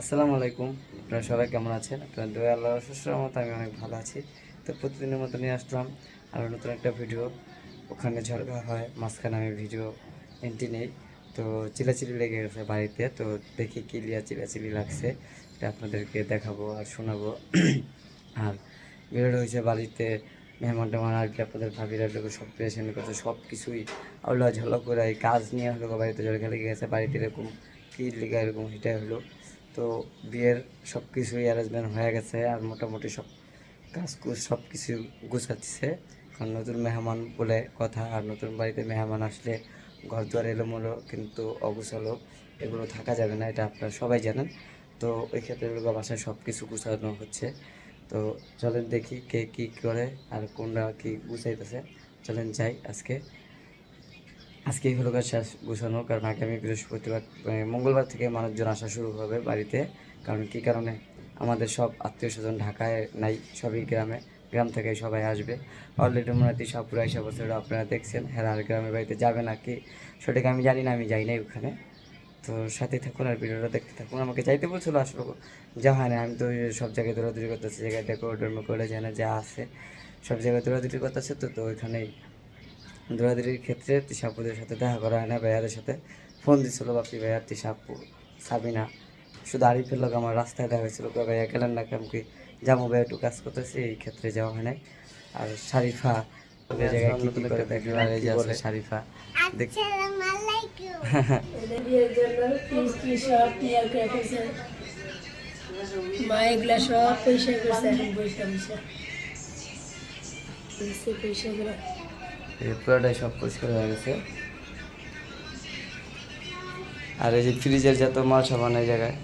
আসসালামু আলাইকুম। আপনারা সবাই কেমন আছেন? আপনার দয়া আল্লাহ সুস্থর মতো আমি অনেক ভালো আছি। তো প্রতিদিনের মতো নিয়ে আসলাম আর নতুন একটা ভিডিও ওখানে ঝড়গা হয়, মাঝখানে আমি ভিডিও এন্ট্রি নেই। তো চিলাচিলি লেগে গেছে বাড়িতে, তো দেখি কি লিয়া চিলাচিলি লাগছে এটা আপনাদেরকে দেখাবো আর শোনাবো। আর ভিডিওটা হয়েছে বাড়িতে মেহমান টেহমান আর কি, আপনাদের ভাবিরা লোক সব পেশেন্ট করছে সব কিছুই আল্লাহ ঝলক করে কাজ নিয়ে হলো বাড়িতে জল খেলে গেছে, বাড়িতে এরকম কী লেগে এরকম এটাই হলো। তো বিয়ের সব কিছুই অ্যারেঞ্জমেন্ট হয়ে গেছে আর মোটামুটি সব কাজ কুজ সব কিছু গুছাচ্ছে। কারণ নতুন মেহমান বলে কথা, আর নতুন বাড়িতে মেহমান আসলে ঘর দুয়ার এলোমেলো কিন্তু অগুছালো, এগুলো থাকা যাবে না, এটা আপনারা সবাই জানেন। তো ওই ক্ষেত্রে বাসায় সব কিছু গুছানো হচ্ছে। তো চলেন দেখি কে কী করে আর কোনরা কী গুছাইতেছে। চলেন যাই আজকে। আজকেই হলো কাজ শেষ গোছানো, কারণ আগামী বৃহস্পতিবার মঙ্গলবার থেকে মানুষজন আসা শুরু হবে বাড়িতে। কারণ কী কারণে? আমাদের সব আত্মীয় স্বজন ঢাকায় নাই, সবই গ্রামে। গ্রাম থেকে সবাই আসবে। অলরেডি মনে হয় দিশাপুরা এসব বছর আপনারা দেখছেন হেরার গ্রামের বাড়িতে যাবে নাকি? সঠিক আমি জানি না, আমি যাই নাই ওখানে। তো সাথে থাকুন আর ভিডিওটা দেখতে থাকুন। আমাকে চাইতে বলছিল আসলে যা হয় না, আমি তো সব জায়গায় দৌড়াদৌড়ি করতেছি, জায়গায় ডেকো ডর্ম করে জানে যা আছে, সব জায়গায় দৌড়াদৌড়ি করতেছে তো তো ওইখানেই দৌড়াদৌড়ির ক্ষেত্রে তিশাপুদের সাথে দেখা করা হয় না ভাইয়াদের সাথে। ফোন দিছিল বাপি ভাইয়া তিশাপু সাবিনা শুধু আরিফের লোক আমার রাস্তায় দেখা হয়েছিল। ভাইয়া গেলেন না কেমন কি যাব ভাইয়া একটু কাজ করতেছি এই ক্ষেত্রে যাওয়া হয় নাই। আর শারিফা মা এগুলা সব পয়সা করছে পয়সা পুরোটাই সব পরিষ্কার হয়ে গেছে। আর এই যে ফ্রিজের যত মাল সাবান এই জায়গায়।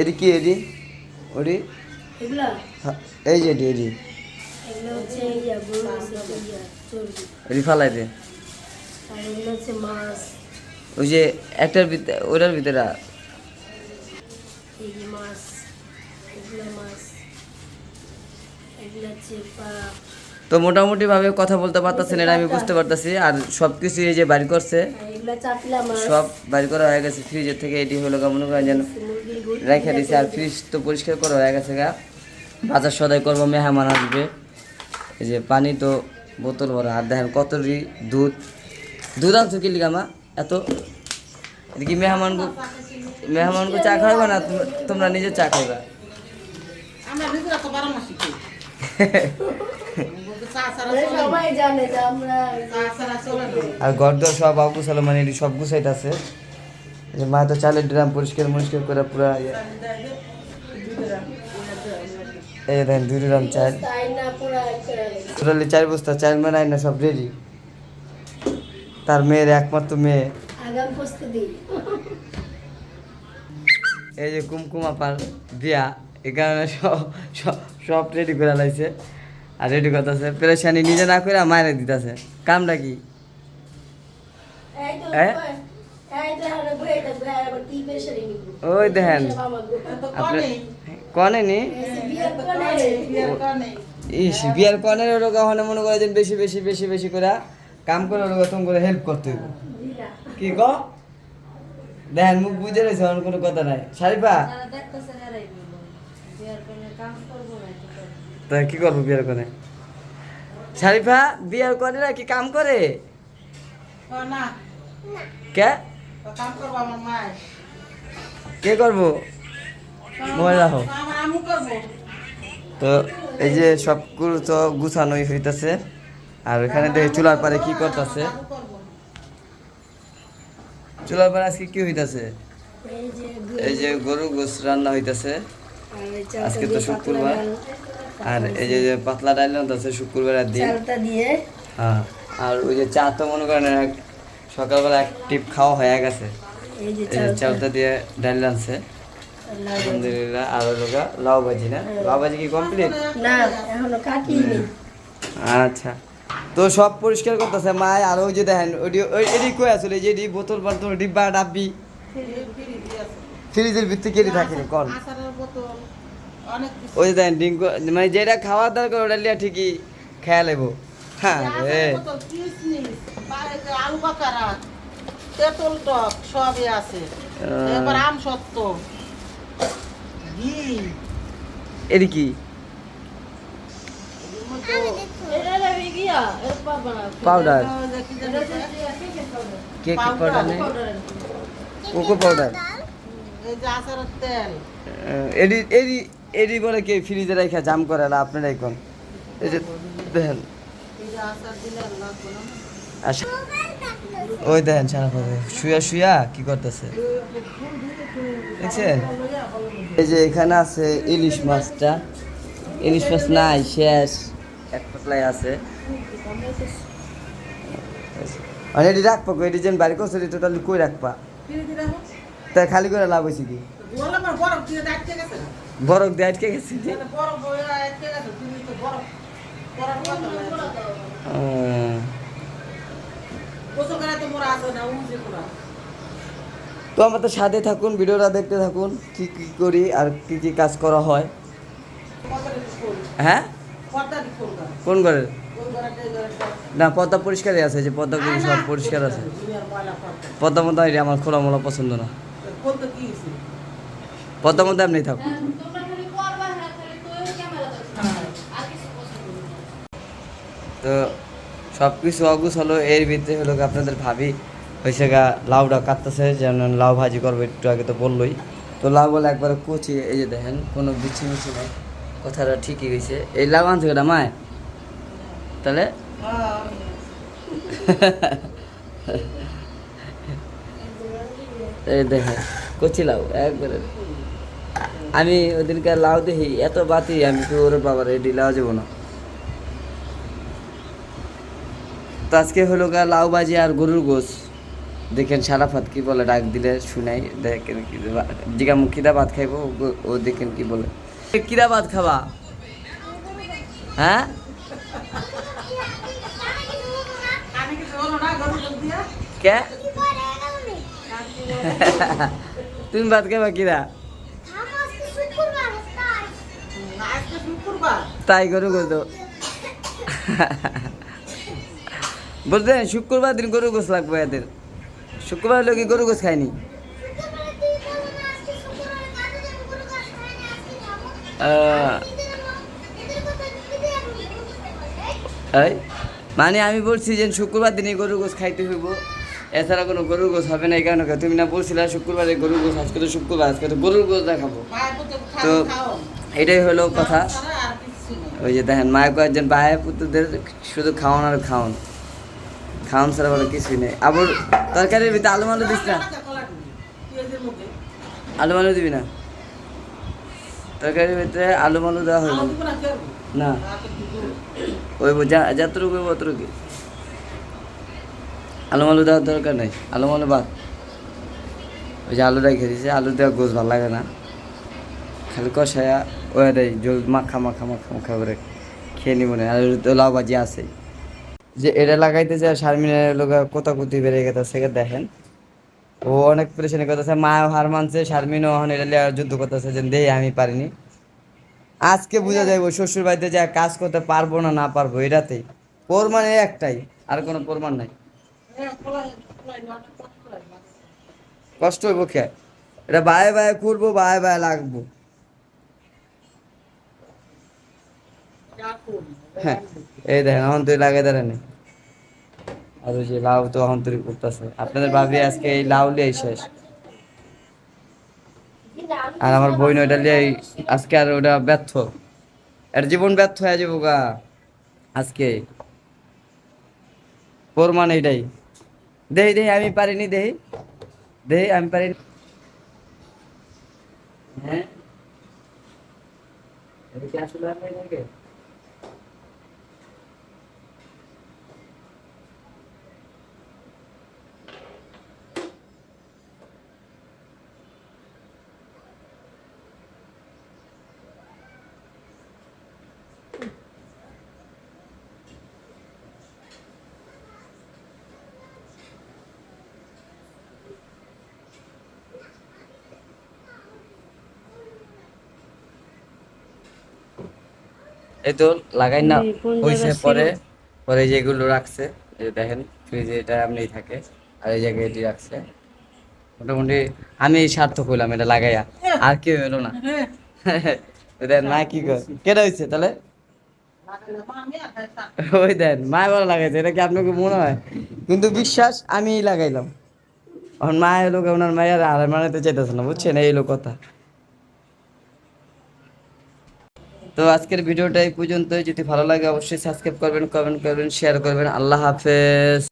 এটি কি এটি? ওটি? হ্যাঁ, এই যে এটি এটি এটি ফালাই দে। ওই যে একটার ভিতরে ওটার ভিতরে মাছ মাছ। তো মোটামুটি ভাবে কথা বলতে পারতেছেন এটা আমি বুঝতে পারতেছি। আর সব কিছু এই যে বাড়ি করছে মাছ। সব বাড়ি করা হয়ে গেছে ফ্রিজের থেকে এটি হলো মনে করেন যেন রেখে দিছে আর ফ্রিজ তো পরিষ্কার করা হয়ে গেছে গা। বাজার সদাই করব মেহমান আসবে। এই যে পানি তো বোতল ভরা। আর দেখেন কত রি দুধ। দুধ আনছো কি লিগামা এত? এদিকে মেহমানগু মেহমানগু চা খাইবা না তোমরা- তোমরা নিজে চা খাইবা? আর ঘর দর সব আবু সালমান, এটি সব গুছাইতেছে। যে মা তো চালের ড্রাম পরিষ্কার মরিষ্কার করে পুরা ইয়ে- এই দেখেন দুই ড্রাম চাল। টোটালি চার বস্তা চাল মেনাই না সব রেডি তার মেয়ের একমাত্র মেয়ে। এই যে কুমকুম আপার বিয়া এই কারণে সব সব- রেডি করে লাইছে। আর রেডি করতেছে পেরেশানি নিজে না করে মায়ের দিতেছে। কামটা কি? ওই দেখেন। কনে? নি? ইস বিয়ার কনের ওরা কখনো মনে করে যে বেশি বেশি বেশি বেশি করে কাম করে ওরা তুমি করে হেল্প করতে হইব। কি ক দেখেন মুখ বুঝে রয়েছে অন্য কোনো কথা নাই। শারিফা তা কি করব বিয়ার কনে শারিফা বিয়ার কনে না। কি? কাম করে কে কে করব? মোবাইল রাখো তো এই যে সবগুলো তো গুছানোই হইতাছে। আর ওখানে দেখে চুলার পারে কি করতেছে। চুলার পারে আজকে কি হইতাছে? এই যে এই যে গরু গোস রান্না হইতাছে। আজকে তো শুক্রবার। আর এই যে যে পাতলা ডাল আছে শুক্রবারের ডাল, দিন। চালটা দিয়ে হ্যাঁ আর ওই যে চা তো মনে করেন সকালবেলা এক টিপ খাওয়া হয়ে গেছে। এই যে চালটা। দিয়ে ডাল আনছে। আলহামদুলিল্লাহ আর ওই লাউ ভাজি না? লাউ ভাজি কি কমপ্লিট না এখনও কাটিনি। আচ্ছা। তো সব পরিষ্কার করতেছে মা আর ওই যে দেখেন ওই ওই এডি কই আসলে যে বোতল বোতল ডিব্বা ডাব্বি? ফ্রিজের ভিতরে কেটে থাকে কোন। অনেক কিছু। ওই যে দেখেন ডিঙ্ক মানে যেটা খাওয়ার দরকার ওটা লিয়া ঠিকই খেয়া লেবো হ্যাঁ রে আলু বাকারা তেঁতুল টক সবই আছে। এবার আম সত্য ঘি। এটি কি? পাউডার। কে কি পাউডার নেই? কোকো পাউডার এই যে আচারের তেল। এডি এডি এডি বলে কে ফ্রিজে রেখে জাম করে না আপনারা এখন? এই যে দেখেন। আচ্ছা। ওই দেখেন সারা শুয়া শুয়া কি করতেছে? দেখছেন? এই যে এখানে আছে ইলিশ মাছটা। ইলিশ মাছ নাই শেষ। এক পাতলাই আছে। আর এটি রাখবা এটি যেন বাড়ি করছে টোটালি কই রাখবা? তাই খালি করে লাভ হয়েছে কি? বরফ দিয়ে আটকে গেছে তো করে তো তো আমাদের সাথে থাকুন ভিডিওটা দেখতে থাকুন কি কি করি আর কি কি কাজ করা হয়। হ্যাঁ? কোন ঘরের ঘরটা না পদ্মা পরিষ্কারই আছে যে পদ্মাগুলো সব পরিষ্কার আছে। পদ্মা মধ্যে আমার খোলা মোলা পছন্দ না। কোন তো কি হইছে আপনি থাকুন। তো সব কিছু অগুস হলো এর ভিতরে হলো আপনাদের ভাবি হয়েছে গা লাউটা কাটতেছে যেন লাউ ভাজি করব একটু আগে তো বললোই। তো লাউ বলে একবারে কুচি এই যে দেখেন কোনো বিচ্ছি মিছি নেই কথাটা ঠিকই হয়েছে। এই লাউ আনছে কেটা মায়? তাহলে? এই দেখেন কচি লাউ একবারে। আমি ওদিনকে লাউ দেখি এত বাতি আমি তো ওর বাবার এডি লাউ যাব না। তো আজকে হলো গা লাউ বাজি আর গরুর গোস দেখেন সারা সারাফাত কি বলে ডাক দিলে শুনাই দেখেন কি জিগা কিরা ভাত খাইবো ও- দেখেন কি বলে। কিরা ভাত খাবা? হ্যাঁ? কে? তুমি ভাত খাবা কিরা? তাই গরু দাও বলতেন শুক্রবার দিন গরু গোস লাগবে এদের। শুক্রবার লোক গরু গোস খায়নি? মানে আমি বলছি যে শুক্রবার দিনে গরু গোস খাইতে হইব। এছাড়া কোনো গরুর গোস হবে না, এই কারণে তুমি না বলছিলে শুক্রবারে গরুর গোস আজকে তো শুক্রবার, আজকে তো গরুর গোস দেখাবো। তো এটাই হলো কথা। ওই যে দেখেন, মায়ের কয়েকজন ভাই পুত্রদের শুধু খাওয়ান আর খাওয়ান খাওয়ান ছাড়া বলে কিছুই নেই। আবার তরকারির ভিতরে আলু মালু দিস না? আলু মালু দিবি না? তরকারির ভিতরে আলু মালু দেওয়া হবে আলু না। ওই যা যতটুকু অতটুকু আলু মালু দেওয়ার দরকার নেই আলু মালু বাদ। ওই যে আলুটা খেয়ে দিছে আলু দেওয়া গোছ ভালো লাগে না। খালি কষায়া ওই দেয়, জল মাখা মাখা মাখা মাখা করে খেয়ে নিব না আর তো লাউ ভাজি আছে যে এটা লাগাইতে যায় শারমিনের লোক কোতাকুতি বেড়ে গেছে দেখেন। ও অনেক পরেশানি করতেছে, মা হার মানছে, শারমিনও এখন এটা লিয়ে যুদ্ধ করতেছে যে দেই, আমি পারিনি। আজকে বোঝা যাবে শ্বশুর বাড়িতে যা কাজ করতে পারব না না পারব, এটাতেই। প্রমাণ একটাই, আর কোনো প্রমাণ নাই। কষ্ট হইব কে এটা বায়ে বায়ে করব বায়ে বায়ে লাগবো। হ্যাঁ এই দেখেন এখন তুই লাগে দাঁড়ানি আর ওই যে লাউ তো এখন তুই করতেছে। আপনাদের ভাবি আজকে এই লাউ লিয়ে শেষ। আর আমার বই ওইটা লিয়ে আজকে আর ওটা ব্যর্থ। এর জীবন ব্যর্থ হয়ে যাব গা। আজকে। প্রমাণ এইটাই। দেই দেই আমি পারিনি দেই দেই আমি পারিনি হ্যাঁ এটা কি আসলে আমি এই তো লাগাই না হয়েছে পরে পরে যেগুলো রাখছে এই যে দেখেন ফ্রিজে এটা এমনি থাকে আর এই জায়গায় এটি রাখছে। মোটামুটি আমি সার্থক হইলাম এটা লাগাইয়া আর কেউ এলো না। দেন মা কি কর কেটে হয়েছে তাহলে? ওই দেন মা বলা লাগাইছে এটা কি আপনাকে মনে হয়? কিন্তু বিশ্বাস আমি লাগাইলাম। এখন মা এলো ওনার মায়ের আর মানাতে চাইতেছে না বুঝছেন? এই হলো কথা। তো আজকের ভিডিওটা এই পর্যন্তই। যদি ভালো লাগে অবশ্যই সাবস্ক্রাইব করবেন কমেন্ট করবেন শেয়ার করবেন। আল্লাহ হাফেজ।